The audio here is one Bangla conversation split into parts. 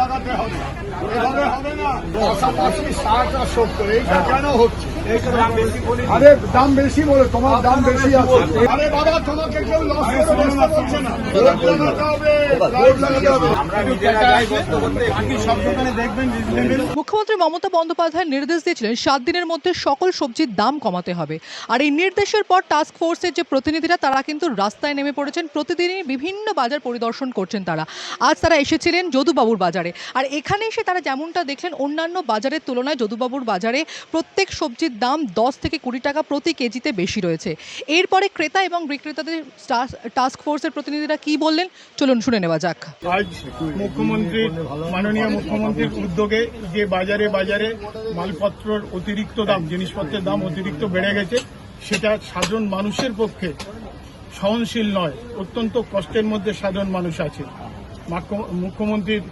লাগাতে হবে। এভাবে হবে না। পাশাপাশি ষাট আর সত্তর, এইটা কেন হচ্ছে? আরে, দাম বেশি বলে, তোমার দাম বেশি আছে। আরে বাবা, তোমাকে কেউ মুখ্যমন্ত্রী মমতা বন্দ্যোপাধ্যায় নির্দেশ দিয়েছিলেন, সাত দিনের মধ্যে সকল সবজির দাম কমাতে হবে। আর এই নির্দেশের পর টাস্ক ফোর্সের যে প্রতিনিধিরা, তারা কিন্তু রাস্তায় নেমে পড়েছেন। প্রতিদিনই বিভিন্ন বাজার পরিদর্শন করছেন তারা। আজ তারা এসেছিলেন যদুবাবুর বাজারে। আর এখানে এসে তারা যেমনটা দেখলেন, অন্যান্য বাজারের তুলনায় যদুবাবুর বাজারে প্রত্যেক সবজির দাম দশ থেকে কুড়ি টাকা প্রতি কেজিতে বেশি রয়েছে। এরপরে ক্রেতা এবং বিক্রেতাদের টাস্ক ফোর্সের প্রতিনিধিরা কি বললেন, চলুন শুনে নেওয়া যাক। মুখ্যমন্ত্রী, মাননীয় মুখ্যমন্ত্রীর উদ্যোগে যে বাজারে বাজারে মালপত্রর অতিরিক্ত দাম, জিনিসপত্রের দাম অতিরিক্ত বেড়ে গেছে, সেটা সাধারণ মানুষের পক্ষে সহনশীল নয়। অত্যন্ত কষ্টের মধ্যে সাধারণ মানুষ আছে। মুখ্যমন্ত্রীর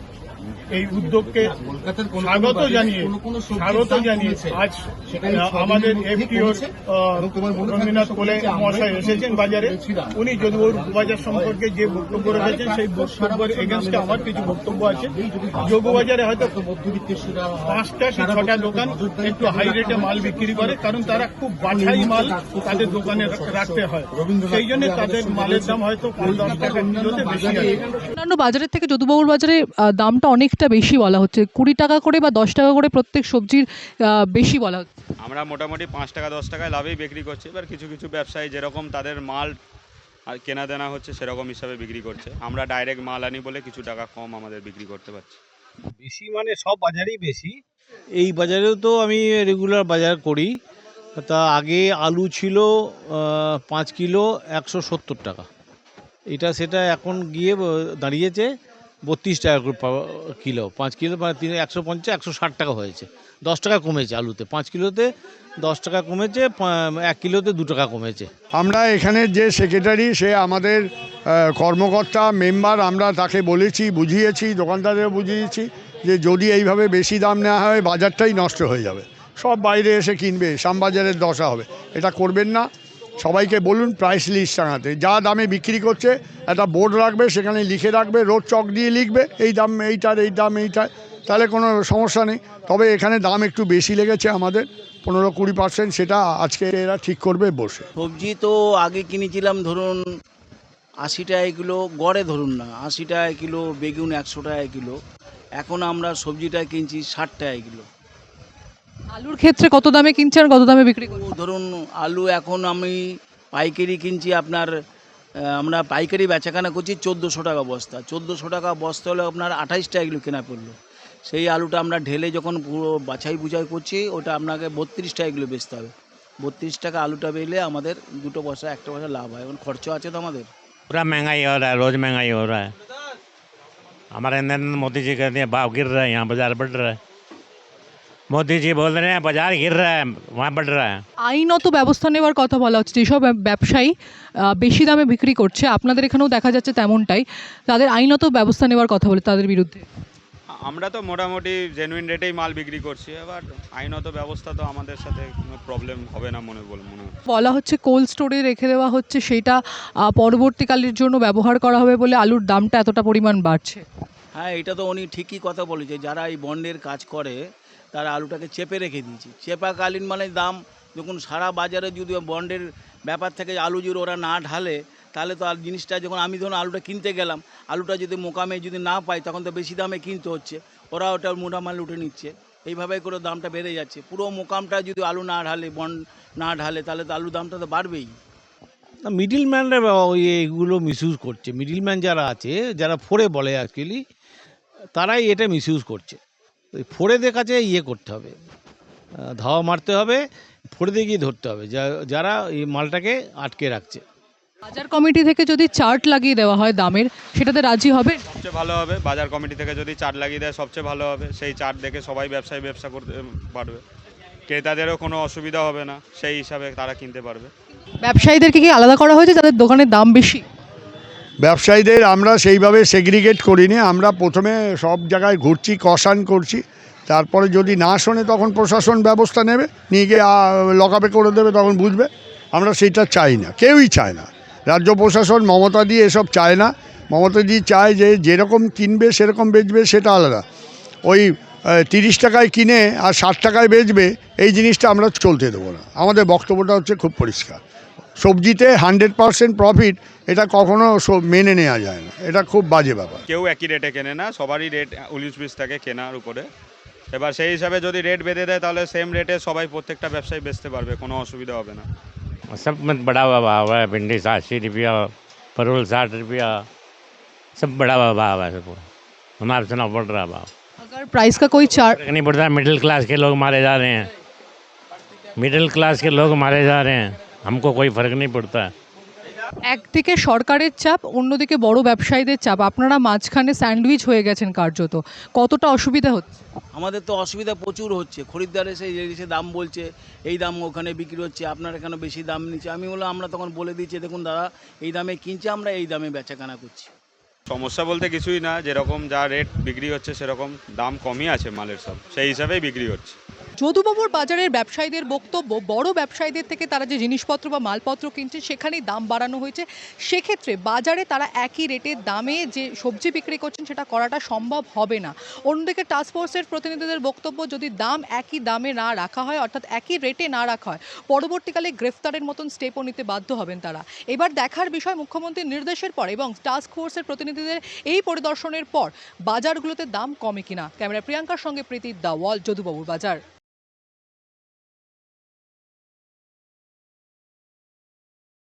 এই উদ্যোগকে স্বাগত জানিয়ে স্বাগত জানিয়ে আজ আমাদের এফটিও রবীন্দ্রনাথ কোলে মহাশয় এসেছেন বাজারে। উনি যদুবর বাজার সম্পর্কে যে বক্তব্য রেখেছেন, সেই বক্তব্যের এগেনস্টে আমার কিছু বক্তব্য আছে। যোগবাজারে হয়তো পাঁচটা কি ছটা দোকান একটু হাই রেটে মাল বিক্রি করে, কারণ তারা খুব বাছাই মাল তাদের দোকানে রাখতে হয়। সেই জন্য তাদের মালের দাম হয়তো পাঁচ দশ অন্যান্য বাজারের থেকে যদুবাবুর বাজারে দামটা অনেকটা বেশি বলা হচ্ছে। কুড়ি টাকা করে বা দশ টাকা করে প্রত্যেক সবজির বেশি বলা হচ্ছে। আমরা মোটামুটি পাঁচ টাকা দশ টাকায় লাভেই বিক্রি করছি এবার কিছু কিছু ব্যবসায়ী যেরকম তাদের মাল আর কেনা দেনা হচ্ছে সেরকম হিসাবে বিক্রি করছে। আমরা ডাইরেক্ট মাল আনি বলে কিছু টাকা কম আমাদের বিক্রি করতে পারছি। বেশি মানে সব বাজারেই বেশি? এই বাজারেও তো আমি রেগুলার বাজার করি। তা আগে আলু ছিল পাঁচ কিলো একশো সত্তর টাকা। এটা সেটা এখন গিয়ে দাঁড়িয়েছে। বত্রিশ টাকা করে কিলো, পাঁচ কিলো মানে তিন, একশো পঞ্চাশ, একশো ষাট টাকা হয়েছে। দশ টাকা কমেছে আলুতে, পাঁচ কিলোতে দশ টাকা কমেছে এক কিলোতে দু টাকা কমেছে। আমরা এখানে যে সেক্রেটারি সে আমাদের কর্মকর্তা মেম্বার আমরা তাকে বলেছি, বুঝিয়েছি দোকানদারের বুঝিয়েছি, যে যদি এইভাবে বেশি দাম নেওয়া হয়, বাজারটাই নষ্ট হয়ে যাবে। সব বাইরে এসে কিনবে, শ্যামবাজারের দশা হবে। এটা করবেন না। সবাইকে বলুন প্রাইস লিস্ট টাঙাতে যা দামে বিক্রি করছে, একটা বোর্ড রাখবে, সেখানে লিখে রাখবে রোড চক দিয়ে লিখবে, এই দাম, এইটার, এই দাম, এইটার, তাহলে কোনো সমস্যা নেই। তবে এখানে দাম একটু বেশি লেগেছে আমাদের, পনেরো কুড়ি পার্সেন্ট সেটা আজকে এরা ঠিক করবে বসে। সবজি তো আগে কিনেছিলাম, ধরুন আশি টাকা কিলো, গড়ে ধরুন না, আশি টাকা কিলো, বেগুন একশো টাকা কিলো। এখন আমরা সবজিটা কিনছি ষাট টাকা কিলো। আলুর ক্ষেত্রে কত দামে কিনছেন আর কত দামে বিক্রি করছেন ধরুন আলু এখন আমি পাইকারি কিনছি আপনার আহ, আমরা পাইকারি বেচাকেনা করছি চোদ্দোশো টাকা বস্তা চোদ্দোশো টাকা বস্তা হলে আপনার আঠাইশ টাকা কিলো কেনা পড়লো সেই আলুটা আমরা ঢেলে যখন পুরো বাছাই বুঝাই করছি ওটা আপনাকে বত্রিশ টাকা কিলো বেচতে হবে বত্রিশ টাকা আলুটা বেলে আমাদের দুটো পয়সা একটা পয়সা লাভ হয় এখন খরচ আছে তো আমাদের पूरा महंगाई हो रहा है रोज महंगाई हो रहा है हमारे नरेंद्र मोदी जी कहते हैं भाव गिर रहा है यहाँ बाजार बढ़ रहा है मोदी जी बोल रहे हैं बाजार गिर रहा है वहाँ बढ़ रहा है আইনত ব্যবস্থা নেওয়ার কথা বলা হচ্ছে যেসব ব্যব- ব্যবসায়ী আহ, বেশি দামে বিক্রি করছে আপনাদের এখানেও দেখা যাচ্ছে তেমনটাই তাদের আইনত ব্যবস্থা নেওয়ার কথা বলে তাদের বিরুদ্ধে আমরা তো মোটামুটি জেনুইন রেটেই মাল বিক্রি করছি এবার আইনত ব্যবস্থা তো আমাদের সাথে কোনো প্রবলেম হবে না মনে বল মনে হচ্ছে বলা হচ্ছে কোল্ড স্টোরে রেখে দেওয়া হচ্ছে সেটা আহ, পরবর্তীকালের জন্য ব্যবহার করা হবে বলে আলুর দামটা এতটা পরিমাণ বাড়ছে হ্যাঁ এটা তো উনি ঠিকই কথা বলেছে। যারা এই বন্ডের কাজ করে, তারা আলুটাকে চেপে রেখে দিয়েছে। চেপাকালীন মানে দাম, যখন সারা বাজারে যদি বন্ডের ব্যাপার থেকে আলু যদি ওরা না ঢালে, তাহলে তো আর জিনিসটা যখন আমি ধরুন আলুটা কিনতে গেলাম, আলুটা যদি মোকামে যদি না পাই, তখন তো বেশি দামে কিনতে হচ্ছে। ওরা ওটা মোটা মাল উঠে নিচ্ছে। এইভাবে করে দামটা বেড়ে যাচ্ছে। পুরো মোকামটা যদি আলু না ঢালে, বন্ড না ঢালে, তাহলে তো আলুর দামটা তো বাড়বেই। মিডিল ম্যানরা এগুলো মিসইউজ করছে। মিডিল ম্যান যারা আছে, যারা ফোরে বলে অ্যাকচুয়ালি তারাই এটা মিসইউজ করছে। ওই ফোরেদের কাছে ইয়ে করতে হবে। ধাওয়া মারতে হবে ফোরেদের গিয়ে ধরতে হবে। যা- যারা এই মালটাকে আটকে রাখছে। বাজার কমিটি থেকে যদি চার্ট লাগিয়ে দেওয়া হয় দামের সেটাতে রাজি হবে? সবচেয়ে ভালো হবে। বাজার কমিটি থেকে যদি চার্ট লাগিয়ে দেয় সবচেয়ে ভালো হবে। সেই চার্ট দেখে সবাই ব্যবসায়ী ব্যবসা করতে পারবে। ক্রেতাদেরও কোনো অসুবিধা হবে না। সেই হিসাবে তারা কিনতে পারবে। ব্যবসায়ীদেরকে কি আলাদা করা হয়েছে? যাদের দোকানের দাম বেশি? ব্যবসায়ীদের আমরা সেইভাবে সেগ্রিগেট করিনি, আমরা প্রথমে সব জায়গায় ঘুরছি কষান করছি, তারপরে যদি না শোনে তখন প্রশাসন ব্যবস্থা নেবে, নিয়ে গিয়ে লকাপে করে দেবে, তখন বুঝবে। আমরা সেটা চাই না, কেউই চায় না। রাজ্য প্রশাসন মমতা দিয়ে এসব চায় না। মমতা মমতাজি চায় যে যেরকম কিনবে, সেরকম বেচবে, সেটা আলাদা। ওই তিরিশ টাকায় কিনে আর ষাট টাকায় বেচবে, এই জিনিসটা আমরা চলতে দেবো না। আমাদের বক্তব্যটা হচ্ছে খুব পরিষ্কার। সবজিতে হান্ড্রেড পারসেন্ট প্রফিট এটা কখনো সব মেনে নেওয়া যায় না এটা খুব বাজে ব্যাপার কেউ একই রেটে কেনে না সবারই রেট উনিশ বিশ থাকে কেনার উপরে এবার সেই হিসাবে যদি রেট বেঁধে দেয় তাহলে সেম রেটে সবাই প্রত্যেকটা ব্যবসায়ী বেচতে পারবে কোনো অসুবিধা হবে না सब में बढ़ा हुआ भाव है भिंडी अस्सी रुपया परवल साठ रुपया सब बढ़ा हुआ भाव है सब हमारे से ना बढ़ रहा भाव अगर प्राइस का कोई चार्ट फर्क नहीं पड़ता मिडिल क्लास के लोग मारे जा रहे हैं मिडिल क्लास के लोग मारे जा रहे हैं हमको कोई फर्क नहीं पड़ता একদিকে সরকারের চাপ অন্যদিকে বড় ব্যবসায়ীদের চাপ আপনারা মাঝখানে স্যান্ডউইচ হয়ে গেছেন কার্যত কতটা অসুবিধা হচ্ছে আমাদের তো অসুবিধা প্রচুর হচ্ছে খরিদ্দার এসে এসে দাম বলছে এই দাম ওখানে বিক্রি হচ্ছে আপনার এখানে বেশি দাম নিচ্ছে আমি বললাম আমরা তখন বলে দিচ্ছি দেখুন দাদা এই দামে কিনছে আমরা এই দামে বেচাকেনা করছি সমস্যা বলতে কিছুই না যেরকম যা রেট বিক্রি হচ্ছে সেরকম দাম কমই আছে মালের সব সেই হিসাবেই বিক্রি হচ্ছে যদুবাবুর বাজারের ব্যবসায়ীদের বক্তব্য, বড় ব্যবসায়ীদের থেকে তারা যে জিনিসপত্র বা মালপত্র কিনছে সেখানেই দাম বাড়ানো হয়েছে। সেক্ষেত্রে বাজারে তারা একই রেটের দামে যে সবজি বিক্রি করছেন সেটা করাটা সম্ভব হবে না। অন্যদিকে টাস্ক ফোর্সের প্রতিনিধিদের বক্তব্য, যদি দাম একই দামে না রাখা হয়, অর্থাৎ একই রেটে না রাখা হয়, পরবর্তীকালে গ্রেফতারের মতন স্টেপও নিতে বাধ্য হবেন তারা। এবার দেখার বিষয়, মুখ্যমন্ত্রীর নির্দেশের পর এবং টাস্ক ফোর্সের প্রতিনিধিদের এই পরিদর্শনের পর বাজারগুলোতে দাম কমে কিনা? ক্যামেরা প্রিয়াঙ্কার সঙ্গে প্রীতি দাওয়াল যদুবাবুর বাজার।